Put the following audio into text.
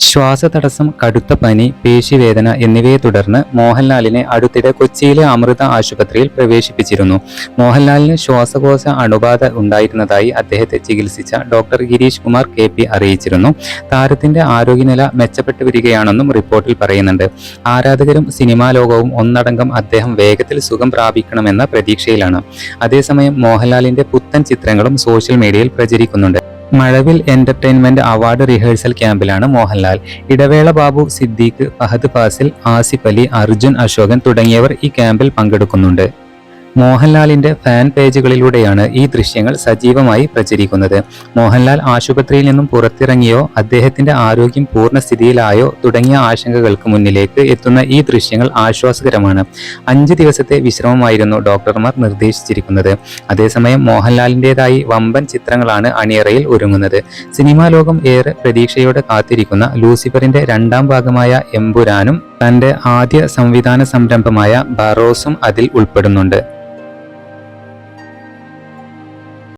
ശ്വാസതടസ്സം കടുത്ത പനി പേശിവേദന എന്നിവയെ തുടർന്ന് മോഹൻലാലിനെ അടുത്തിടെ കൊച്ചിയിലെ അമൃത ആശുപത്രിയിൽ പ്രവേശിപ്പിച്ചിരുന്നു. മോഹൻലാലിന് ശ്വാസകോശ അണുബാധ ഉണ്ടായിരുന്നതായി അദ്ദേഹത്തെ ചികിത്സിച്ച doctor Girish Kumar K P അറിയിച്ചിരുന്നു. താരത്തിന്റെ ആരോഗ്യനില മെച്ചപ്പെട്ടു വരികയാണെന്നും റിപ്പോർട്ടിൽ പറയുന്നുണ്ട്. ആരാധകരും സിനിമാ ലോകവും ഒന്നടങ്കം അദ്ദേഹം വേഗത്തിൽ സുഖം പ്രാപിക്കണമെന്ന പ്രതീക്ഷയിലാണ്. അതേസമയം മോഹൻലാലിന്റെ പുത്തൻ ചിത്രങ്ങളും സോഷ്യൽ മീഡിയയിൽ പ്രചരിക്കുന്നുണ്ട്. മഴവിൽ എന്റർടൈൻമെന്റ് അവാർഡ് റിഹേഴ്സൽ ക്യാമ്പിലാണ് മോഹൻലാൽ. ഇടവേള ബാബു സിദ്ദീഖ് ഫഹദ് ഫാസിൽ ആസിഫ് അലി അർജുൻ അശോകൻ തുടങ്ങിയവർ ഈ ക്യാമ്പിൽ പങ്കെടുക്കുന്നുണ്ട്. മോഹൻലാലിന്റെ ഫാൻ പേജുകളിലൂടെയാണ് ഈ ദൃശ്യങ്ങൾ സജീവമായി പ്രചരിക്കുന്നത്. മോഹൻലാൽ ആശുപത്രിയിൽ നിന്നും പുറത്തിറങ്ങിയോ അദ്ദേഹത്തിന്റെ ആരോഗ്യം പൂർണസ്ഥിതിയിലായോ തുടങ്ങിയ ആശങ്കകൾക്ക് മുന്നിലേക്ക് എത്തുന്ന ഈ ദൃശ്യങ്ങൾ ആശ്വാസകരമാണ്. അഞ്ച് ദിവസത്തെ വിശ്രമമായിരുന്നു ഡോക്ടർമാർ നിർദ്ദേശിച്ചിരിക്കുന്നത്. അതേസമയം മോഹൻലാലിന്റെതായി വമ്പൻ ചിത്രങ്ങളാണ് അണിയറയിൽ ഒരുങ്ങുന്നത്. സിനിമാ ലോകം ഏറെ പ്രതീക്ഷയോടെ കാത്തിരിക്കുന്ന ലൂസിഫറിന്റെ രണ്ടാം ഭാഗമായ എമ്പുരാനും തന്റെ ആദ്യ സംവിധാന സംരംഭമായ ബറോസും അതിൽ ഉൾപ്പെടുന്നുണ്ട്.